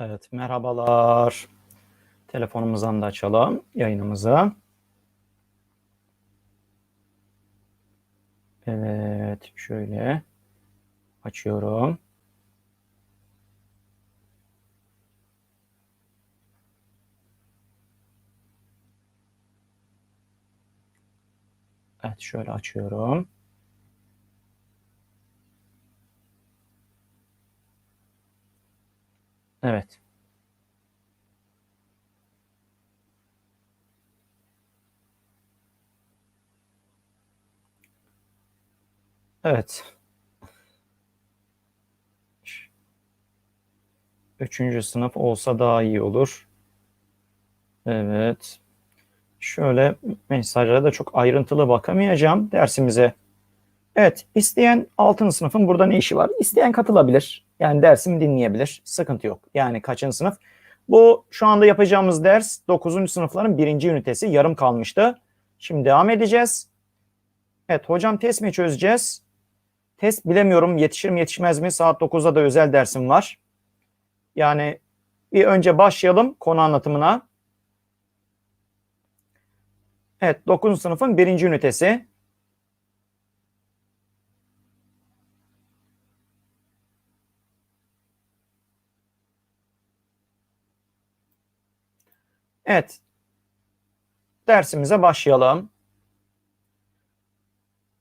Evet, merhabalar. Telefonumuzdan da açalım yayınımızı. Evet, şöyle açıyorum. Evet, şöyle açıyorum. Evet. Evet. Üçüncü sınıf olsa daha iyi olur. Evet. Şöyle mesajlara da çok ayrıntılı bakamayacağım dersimize. Evet, isteyen 6. sınıfın burada ne işi var? İsteyen katılabilir. Yani dersimi dinleyebilir. Sıkıntı yok. Yani kaçıncı sınıf? Bu şu anda yapacağımız ders 9. sınıfların birinci ünitesi yarım kalmıştı. Şimdi devam edeceğiz. Evet, hocam test mi çözeceğiz? Test bilemiyorum yetişir mi yetişmez mi? Saat 9'da da özel dersim var. Yani bir önce başlayalım konu anlatımına. Evet 9. sınıfın birinci ünitesi. Evet. Dersimize başlayalım.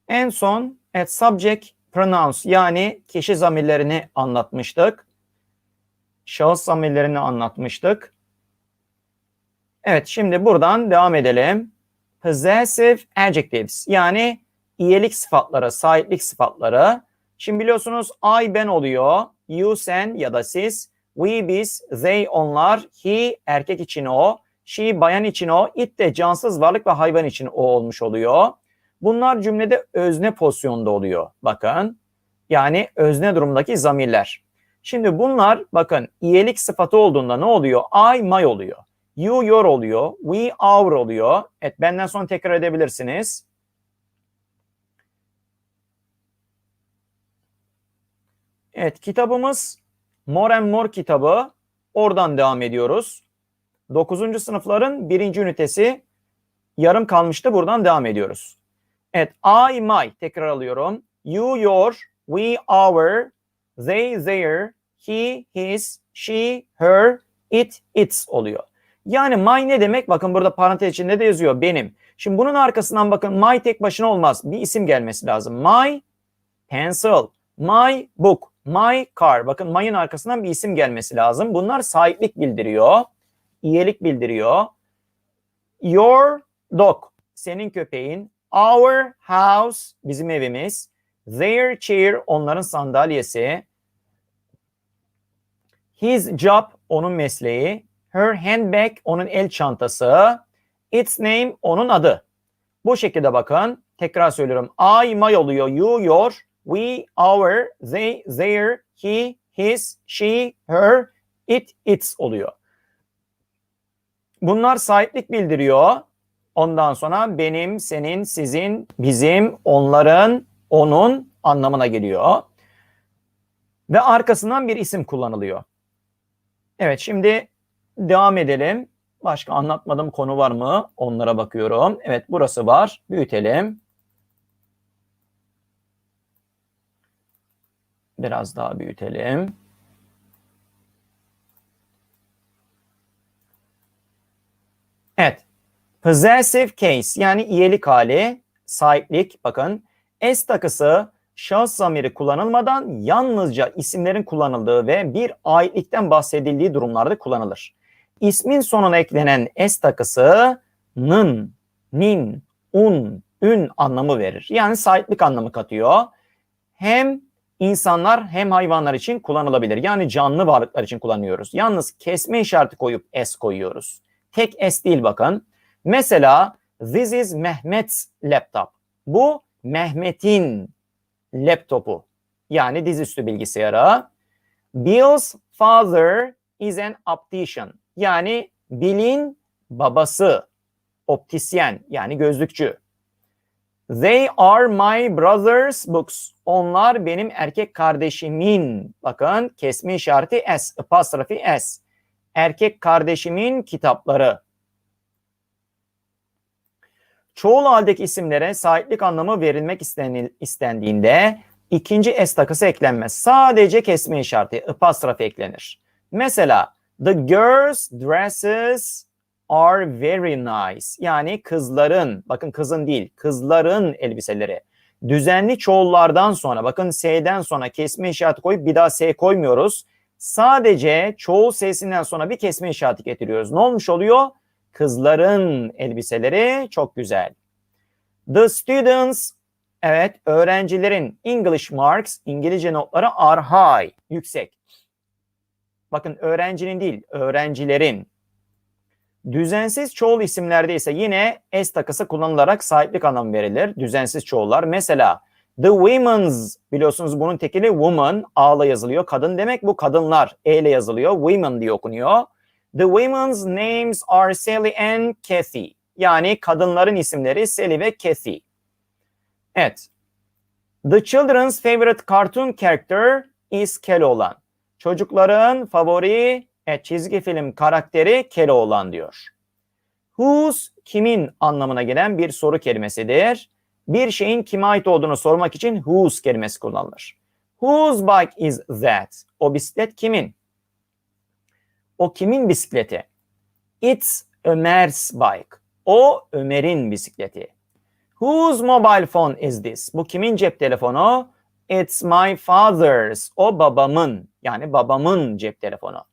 En son evet, subject pronouns yani kişi zamirlerini anlatmıştık. Şahıs zamirlerini anlatmıştık. Evet şimdi buradan devam edelim. Possessive adjectives yani iyilik sıfatları, sahiplik sıfatları. Şimdi biliyorsunuz I ben oluyor. You sen ya da siz. We biz, they onlar, he erkek için o, she bayan için o, it de cansız varlık ve hayvan için o olmuş oluyor. Bunlar cümlede özne pozisyonda oluyor. Bakın. Yani özne durumdaki zamirler. Şimdi bunlar bakın iyilik sıfatı olduğunda ne oluyor? I, my oluyor. You, your oluyor. We, our oluyor. Evet benden sonra tekrar edebilirsiniz. Evet kitabımız More and More kitabı. Oradan devam ediyoruz. 9. sınıfların birinci ünitesi yarım kalmıştı. Buradan devam ediyoruz. Evet I, my tekrar alıyorum. You, your, we, our, they, their, he, his, she, her, it, its oluyor. Yani my ne demek? Bakın burada parantez içinde de yazıyor benim. Şimdi bunun arkasından bakın my tek başına olmaz. Bir isim gelmesi lazım. My pencil, my book, my car. Bakın my'ın arkasından bir isim gelmesi lazım. Bunlar sahiplik bildiriyor. İyilik bildiriyor. Your dog, senin köpeğin. Our house, bizim evimiz. Their chair, onların sandalyesi. His job, onun mesleği. Her handbag, onun el çantası. Its name, onun adı. Bu şekilde bakın. Tekrar söylüyorum. I, my oluyor. You, your. We, our. They, their. He, his. She, her. It, its oluyor. Bunlar sahiplik bildiriyor. Ondan sonra benim, senin, sizin, bizim, onların, onun anlamına geliyor. Ve arkasından bir isim kullanılıyor. Evet şimdi devam edelim. Başka anlatmadığım konu var mı? Onlara bakıyorum. Evet burası var. Büyütelim. Biraz daha büyütelim. Evet. Possessive case yani iyilik hali, sahiplik bakın. S takısı şahıs zamiri kullanılmadan yalnızca isimlerin kullanıldığı ve bir aitlikten bahsedildiği durumlarda kullanılır. İsmin sonuna eklenen S takısı nın, nin, un, ün anlamı verir. Yani sahiplik anlamı katıyor. Hem insanlar hem hayvanlar için kullanılabilir. Yani canlı varlıklar için kullanıyoruz. Yalnız kesme işareti koyup S koyuyoruz. Tek S değil bakın. Mesela this is Mehmet's laptop. Bu Mehmet'in laptopu. Yani dizüstü bilgisayarı. Bill's father is an optician. Yani Bill'in babası optisyen yani gözlükçü. They are my brother's books. Onlar benim erkek kardeşimin. Bakın kesme işareti S, apostrophe S. erkek kardeşimin kitapları. Çoğul haldeki isimlere sahiplik anlamı verilmek istendiğinde ikinci s takısı eklenmez. Sadece kesme işareti, apostrofe eklenir. Mesela the girls dresses are very nice. Yani kızların, bakın kızın değil, kızların elbiseleri. Düzenli çoğullardan sonra, bakın s'den sonra kesme işareti koyup bir daha s koymuyoruz. Sadece çoğul sesinden sonra bir kesme işareti getiriyoruz. Ne olmuş oluyor? Kızların elbiseleri çok güzel. The students, evet öğrencilerin English marks, İngilizce notları are high, yüksek. Bakın öğrencinin değil, öğrencilerin. Düzensiz çoğul isimlerde ise yine s takısı kullanılarak sahiplik anlamı verilir. Düzensiz çoğullar. Mesela the women's biliyorsunuz bunun tekili woman A ile yazılıyor. Kadın demek bu kadınlar E ile yazılıyor. Women diye okunuyor. The women's names are Sally and Kathy. Yani kadınların isimleri Sally ve Kathy. Evet. The children's favorite cartoon character is Keloğlan. Çocukların favori e, çizgi film karakteri Keloğlan diyor. Whose kimin anlamına gelen bir soru kelimesidir. Bir şeyin kime ait olduğunu sormak için whose kelimesi kullanılır. Whose bike is that? O bisiklet kimin? O kimin bisikleti? It's Ömer's bike. O Ömer'in bisikleti. Whose mobile phone is this? Bu kimin cep telefonu? It's my father's. O babamın. Yani babamın cep telefonu.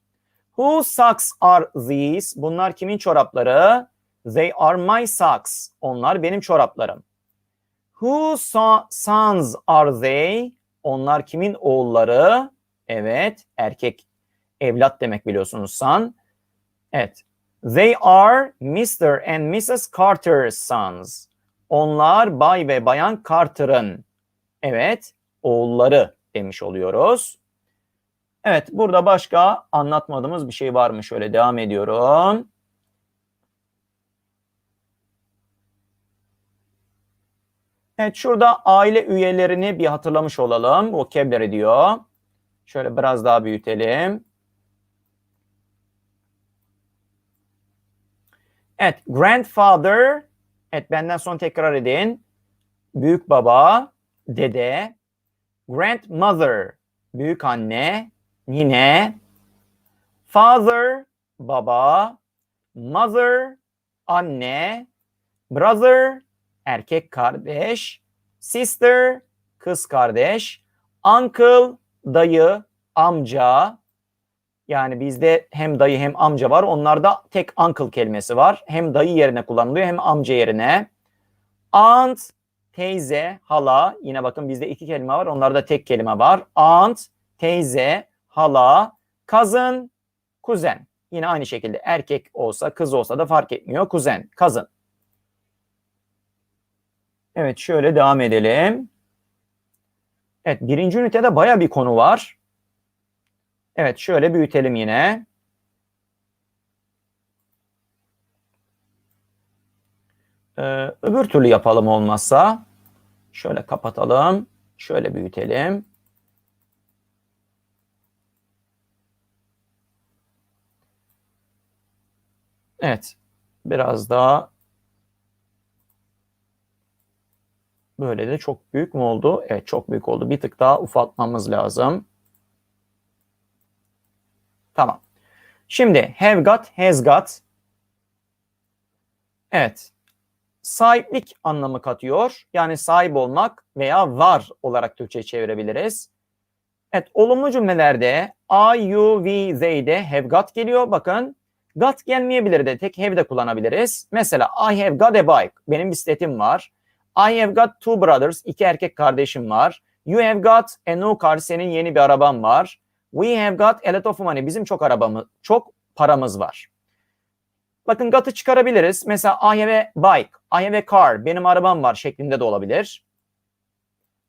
Whose socks are these? Bunlar kimin çorapları? They are my socks. Onlar benim çoraplarım. Whose so- sons are they? Onlar kimin oğulları? Evet, erkek evlat demek biliyorsunuz son. Evet. They are Mr. and Mrs. Carter's sons. Onlar Bay ve Bayan Carter'ın evet oğulları demiş oluyoruz. Evet burada başka anlatmadığımız bir şey var mı? Şöyle devam ediyorum. Evet şurada aile üyelerini bir hatırlamış olalım. Vocabulary diyor. Şöyle biraz daha büyütelim. Evet, grandfather. Evet, benden sonra tekrar edin. Büyük baba, dede. Grandmother, büyük anne, nine. Father, baba. Mother, anne. Brother, erkek kardeş. Sister, kız kardeş. Uncle, dayı, amca. Yani bizde hem dayı hem amca var. Onlarda tek uncle kelimesi var. Hem dayı yerine kullanılıyor hem amca yerine. Aunt, teyze, hala. Yine bakın bizde iki kelime var. Onlarda tek kelime var. Aunt, teyze, hala. Cousin, kuzen. Yine aynı şekilde erkek olsa kız olsa da fark etmiyor. Kuzen, cousin. Evet şöyle devam edelim. Evet birinci ünitede baya bir konu var. Evet şöyle büyütelim yine. Ee, öbür türlü yapalım olmazsa. Şöyle kapatalım. Şöyle büyütelim. Evet. Biraz daha böyle de çok büyük mü oldu? Evet çok büyük oldu. Bir tık daha ufaltmamız lazım. Tamam. Şimdi have got, has got. Evet. Sahiplik anlamı katıyor. Yani sahip olmak veya var olarak Türkçe çevirebiliriz. Evet, olumlu cümlelerde I, you, we, they'de have got geliyor. Bakın, got gelmeyebilir de tek have de kullanabiliriz. Mesela I have got a bike. Benim bisikletim var. I have got two brothers. iki erkek kardeşim var. You have got a new car. Senin yeni bir araban var. We have got a lot of money. Bizim çok arabamız, çok paramız var. Bakın got'ı çıkarabiliriz. Mesela I have a bike, I have a car. Benim arabam var şeklinde de olabilir.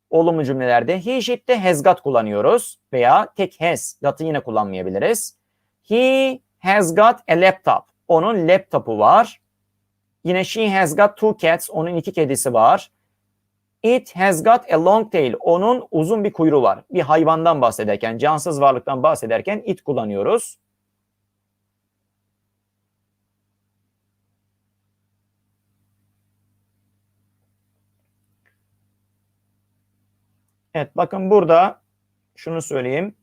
Olumlu cümlelerde he, she'de has got kullanıyoruz. Veya tek has, got'ı yine kullanmayabiliriz. He has got a laptop. Onun laptopu var. Yine she has got two cats. Onun iki kedisi var. It has got a long tail. Onun uzun bir kuyruğu var. Bir hayvandan bahsederken, cansız varlıktan bahsederken it kullanıyoruz. Evet bakın burada şunu söyleyeyim.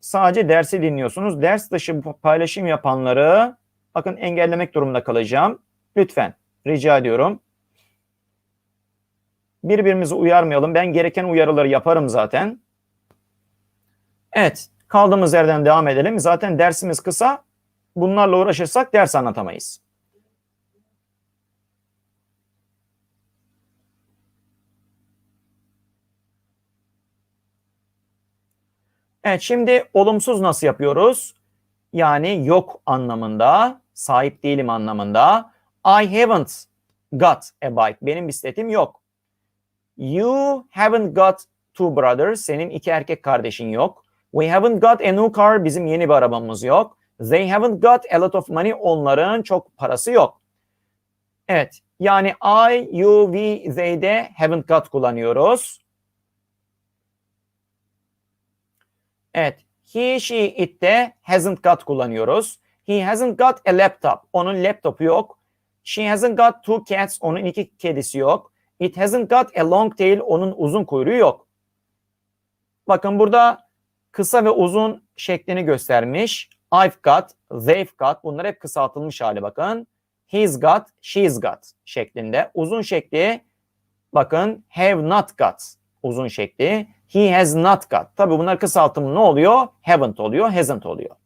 Sadece dersi dinliyorsunuz. Ders dışı paylaşım yapanları bakın engellemek durumunda kalacağım. Lütfen rica ediyorum. Birbirimizi uyarmayalım. Ben gereken uyarıları yaparım zaten. Evet, kaldığımız yerden devam edelim. Zaten dersimiz kısa. Bunlarla uğraşırsak ders anlatamayız. Evet, şimdi olumsuz nasıl yapıyoruz? Yani yok anlamında, sahip değilim anlamında. I haven't got a bike. Benim bisikletim yok. You haven't got two brothers. Senin iki erkek kardeşin yok. We haven't got a new car. Bizim yeni bir arabamız yok. They haven't got a lot of money. Onların çok parası yok. Evet. Yani I, you, we, they de haven't got kullanıyoruz. Evet. He, she, it de hasn't got kullanıyoruz. He hasn't got a laptop. Onun laptopu yok. She hasn't got two cats. Onun iki kedisi yok. It hasn't got a long tail. Onun uzun kuyruğu yok. Bakın burada kısa ve uzun şeklini göstermiş. I've got, they've got. Bunlar hep kısaltılmış hali bakın. He's got, she's got şeklinde. Uzun şekli bakın have not got uzun şekli. He has not got. Tabii bunlar kısaltımı ne oluyor? Haven't oluyor, hasn't oluyor.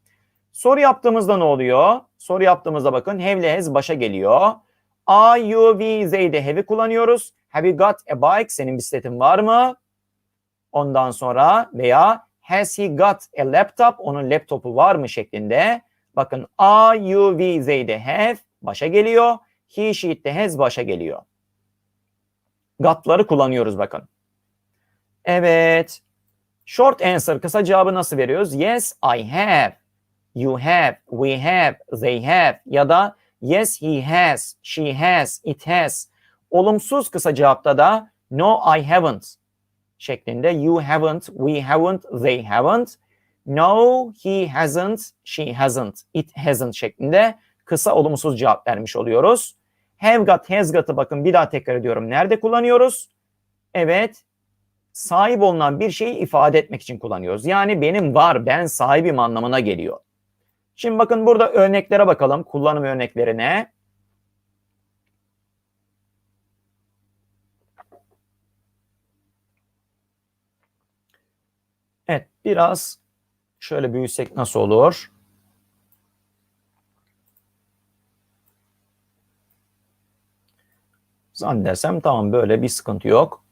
Soru yaptığımızda ne oluyor? Soru yaptığımızda bakın have ile has başa geliyor. I, you, de have'i kullanıyoruz. Have you got a bike? Senin bisikletin var mı? Ondan sonra veya has he got a laptop? Onun laptopu var mı şeklinde. Bakın I, you, de have başa geliyor. He, she de has başa geliyor. Got'ları kullanıyoruz bakın. Evet. Short answer kısa cevabı nasıl veriyoruz? Yes, I have. You have, we have, they have ya da yes, he has, she has, it has. Olumsuz kısa cevapta da no, I haven't şeklinde you haven't, we haven't, they haven't. No, he hasn't, she hasn't, it hasn't şeklinde kısa olumsuz cevap vermiş oluyoruz. Have got, has got'ı bakın bir daha tekrar ediyorum. Nerede kullanıyoruz? Evet, sahip olunan bir şeyi ifade etmek için kullanıyoruz. Yani benim var, ben sahibim anlamına geliyor. Şimdi bakın burada örneklere bakalım. Kullanım örneklerine. Evet, biraz şöyle büyüsek nasıl olur? Zannedersem tamam böyle bir sıkıntı yok.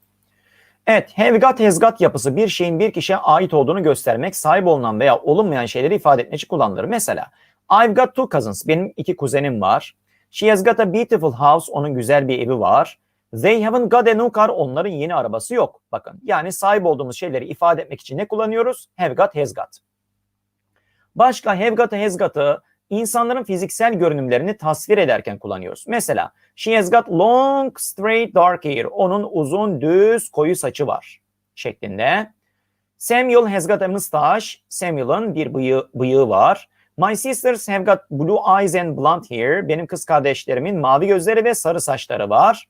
Evet, have got, has got yapısı bir şeyin bir kişiye ait olduğunu göstermek, sahip olunan veya olunmayan şeyleri ifade etmek için kullanılır. Mesela, I've got two cousins. Benim iki kuzenim var. She has got a beautiful house. Onun güzel bir evi var. They haven't got a new car. Onların yeni arabası yok. Bakın, yani sahip olduğumuz şeyleri ifade etmek için ne kullanıyoruz? Have got, has got. Başka have got, has got'ı insanların fiziksel görünümlerini tasvir ederken kullanıyoruz. Mesela she has got long straight dark hair. Onun uzun düz koyu saçı var şeklinde. Samuel has got a mustache. Samuel'ın bir bıyığı, bıyığı var. My sisters have got blue eyes and blonde hair. Benim kız kardeşlerimin mavi gözleri ve sarı saçları var.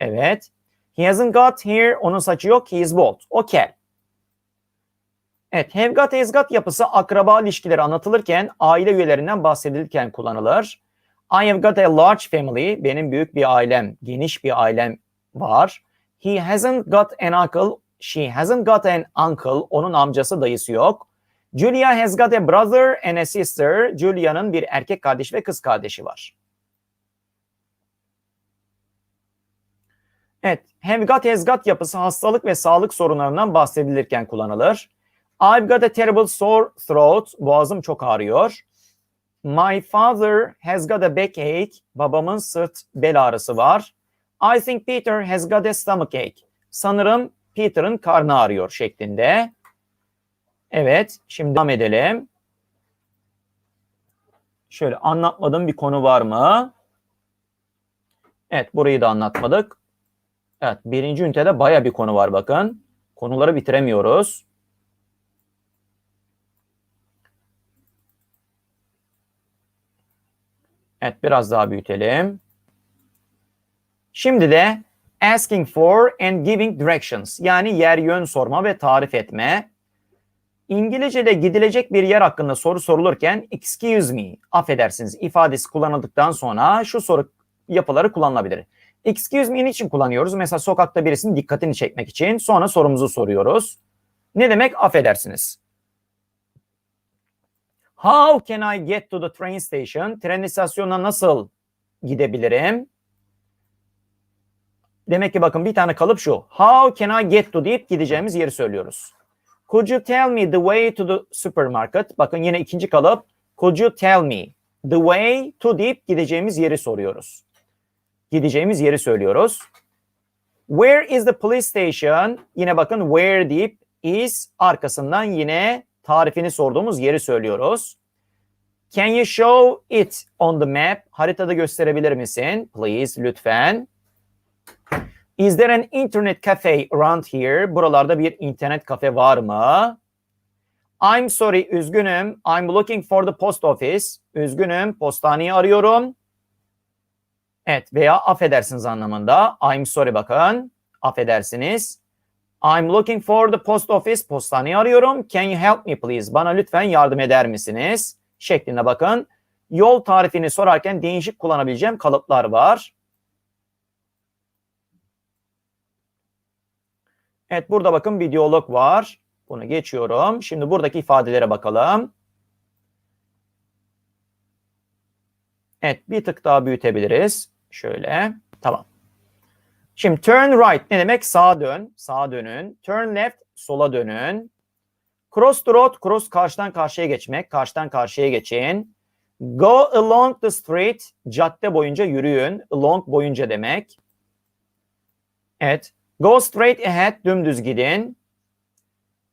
Evet. He hasn't got hair. Onun saçı yok. He is bald. O kel. Evet, has got yapısı akraba ilişkileri anlatılırken, aile üyelerinden bahsedilirken kullanılır. I have got a large family. Benim büyük bir ailem, geniş bir ailem var. He hasn't got an uncle. She hasn't got an uncle. Onun amcası, dayısı yok. Julia has got a brother and a sister. Julia'nın bir erkek kardeş ve kız kardeşi var. Evet, have got, has got yapısı hastalık ve sağlık sorunlarından bahsedilirken kullanılır. I've got a terrible sore throat. Boğazım çok ağrıyor. My father has got a backache. Babamın sırt bel ağrısı var. I think Peter has got a stomachache. Sanırım Peter'ın karnı ağrıyor şeklinde. Evet, şimdi devam edelim. Şöyle anlatmadığım bir konu var mı? Evet, burayı da anlatmadık. Evet, birinci ünitede baya bir konu var bakın. Konuları bitiremiyoruz. Evet biraz daha büyütelim. Şimdi de asking for and giving directions. Yani yer yön sorma ve tarif etme. İngilizce'de gidilecek bir yer hakkında soru sorulurken excuse me, affedersiniz ifadesi kullanıldıktan sonra şu soru yapıları kullanılabilir. Excuse me için kullanıyoruz? Mesela sokakta birisinin dikkatini çekmek için. Sonra sorumuzu soruyoruz. Ne demek affedersiniz? How can I get to the train station? Tren istasyonuna nasıl gidebilirim? Demek ki bakın bir tane kalıp şu. How can I get to deyip gideceğimiz yeri söylüyoruz. Could you tell me the way to the supermarket? Bakın yine ikinci kalıp. Could you tell me the way to deyip gideceğimiz yeri soruyoruz. Gideceğimiz yeri söylüyoruz. Where is the police station? Yine bakın where deyip is arkasından yine tarifini sorduğumuz yeri söylüyoruz. Can you show it on the map? Haritada gösterebilir misin? Please, lütfen. Is there an internet cafe around here? Buralarda bir internet kafe var mı? I'm sorry, üzgünüm. I'm looking for the post office. Üzgünüm, postaneyi arıyorum. Evet veya affedersiniz anlamında. I'm sorry bakın. Affedersiniz. I'm looking for the post office. Postaneyi arıyorum. Can you help me please? Bana lütfen yardım eder misiniz? Şeklinde bakın. Yol tarifini sorarken değişik kullanabileceğim kalıplar var. Evet burada bakın bir diyalog var. Bunu geçiyorum. Şimdi buradaki ifadelere bakalım. Evet bir tık daha büyütebiliriz. Şöyle. Tamam. Şimdi turn right ne demek? Sağa dön. Sağa dönün. Turn left sola dönün. Cross the road, cross karşıdan karşıya geçmek. Karşıdan karşıya geçin. Go along the street, cadde boyunca yürüyün. Along boyunca demek. Evet. Go straight ahead, dümdüz gidin.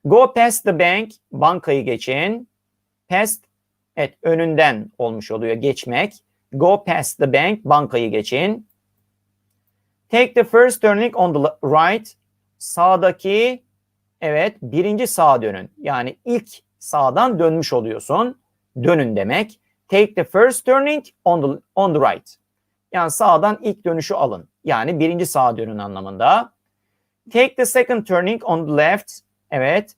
Go past the bank, bankayı geçin. Past, evet önünden olmuş oluyor geçmek. Go past the bank, bankayı geçin. Take the first turning on the right, sağdaki, evet birinci sağa dönün. Yani ilk sağdan dönmüş oluyorsun. Dönün demek. Take the first turning on the, on the right. Yani sağdan ilk dönüşü alın. Yani birinci sağa dönün anlamında. Take the second turning on the left. Evet.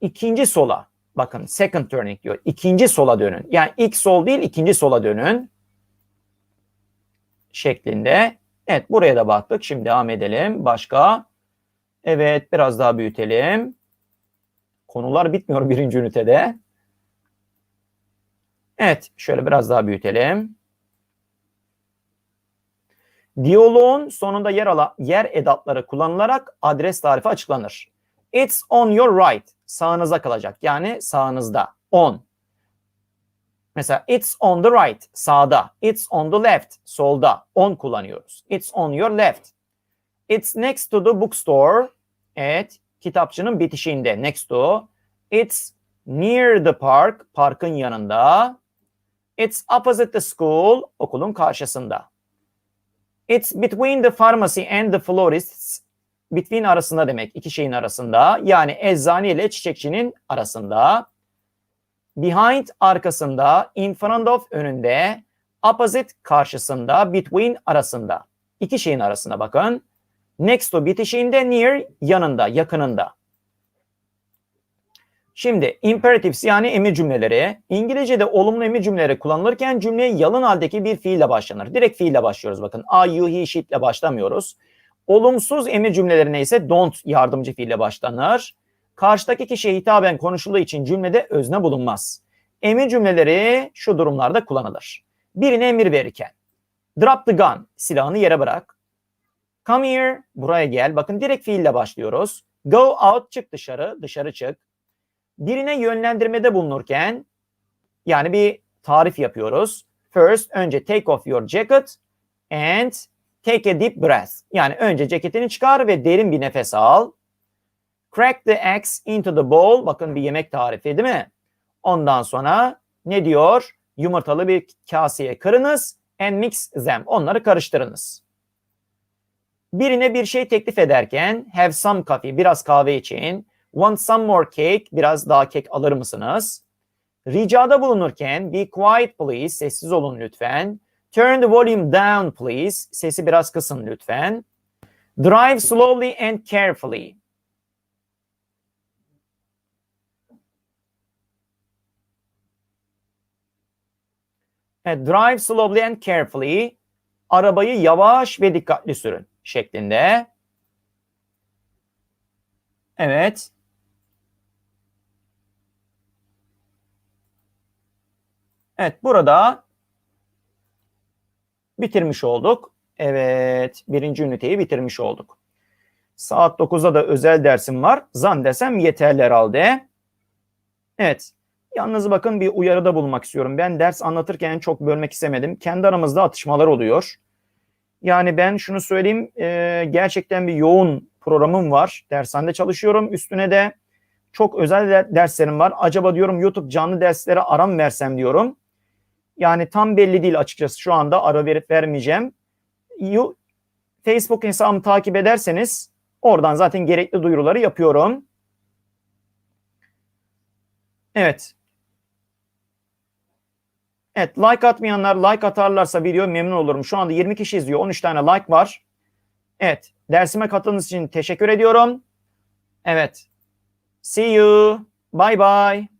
İkinci sola. Bakın second turning diyor. İkinci sola dönün. Yani ilk sol değil ikinci sola dönün. Şeklinde. Evet buraya da baktık. Şimdi devam edelim. Başka. Evet biraz daha büyütelim. Konular bitmiyor birinci ünitede. Evet şöyle biraz daha büyütelim. Diyaloğun sonunda yer alan yer edatları kullanılarak adres tarifi açıklanır. It's on your right. Sağınıza kalacak. Yani sağınızda. On. Mesela it's on the right. Sağda. It's on the left. Solda. On kullanıyoruz. It's on your left. It's next to the bookstore. Evet. Kitapçının bitişiğinde. Next to. It's near the park. Parkın yanında. It's opposite the school. Okulun karşısında. It's between the pharmacy and the florists. Between arasında demek. iki şeyin arasında. Yani eczane ile çiçekçinin arasında. Behind arkasında. In front of önünde. Opposite karşısında. Between arasında. İki şeyin arasında bakın. Next to bitişiğinde. Near yanında, yakınında. Şimdi imperatives yani emir cümleleri İngilizce'de olumlu emir cümleleri kullanılırken cümleye yalın haldeki bir fiille başlanır. Direkt fiille başlıyoruz bakın. I, you, he, she ile başlamıyoruz. Olumsuz emir cümlelerine ise don't yardımcı fiille başlanır. Karşıdaki kişiye hitaben konuşulduğu için cümlede özne bulunmaz. Emir cümleleri şu durumlarda kullanılır. Birine emir verirken. Drop the gun, silahını yere bırak. Come here, buraya gel. Bakın direkt fiille başlıyoruz. Go out, çık dışarı, dışarı çık birine yönlendirmede bulunurken yani bir tarif yapıyoruz. First önce take off your jacket and take a deep breath. Yani önce ceketini çıkar ve derin bir nefes al. Crack the eggs into the bowl. Bakın bir yemek tarifi değil mi? Ondan sonra ne diyor? Yumurtalı bir kaseye kırınız and mix them. Onları karıştırınız. Birine bir şey teklif ederken have some coffee, biraz kahve için Want some more cake? Biraz daha kek alır mısınız? Ricada bulunurken be quiet please. Sessiz olun lütfen. Turn the volume down please. Sesi biraz kısın lütfen. Drive slowly and carefully. Drive slowly and carefully. Arabayı yavaş ve dikkatli sürün şeklinde. Evet. Evet, burada bitirmiş olduk. Evet, birinci üniteyi bitirmiş olduk. Saat 9'da da özel dersim var. Zan desem yeterli herhalde. Evet. Yalnız bakın bir uyarıda bulunmak istiyorum. Ben ders anlatırken çok bölmek istemedim. Kendi aramızda atışmalar oluyor. Yani ben şunu söyleyeyim. e, gerçekten bir yoğun programım var. Dershanede çalışıyorum. Üstüne de çok özel de- derslerim var. Acaba diyorum YouTube canlı derslere aram versem diyorum. Yani tam belli değil açıkçası. Şu anda ara verip vermeyeceğim. Facebook hesabımı takip ederseniz oradan zaten gerekli duyuruları yapıyorum. Evet. Evet like atmayanlar like atarlarsa video memnun olurum. Şu anda 20 kişi izliyor. 13 tane like var. Evet. Dersime katıldığınız için teşekkür ediyorum. Evet. See you. Bye bye.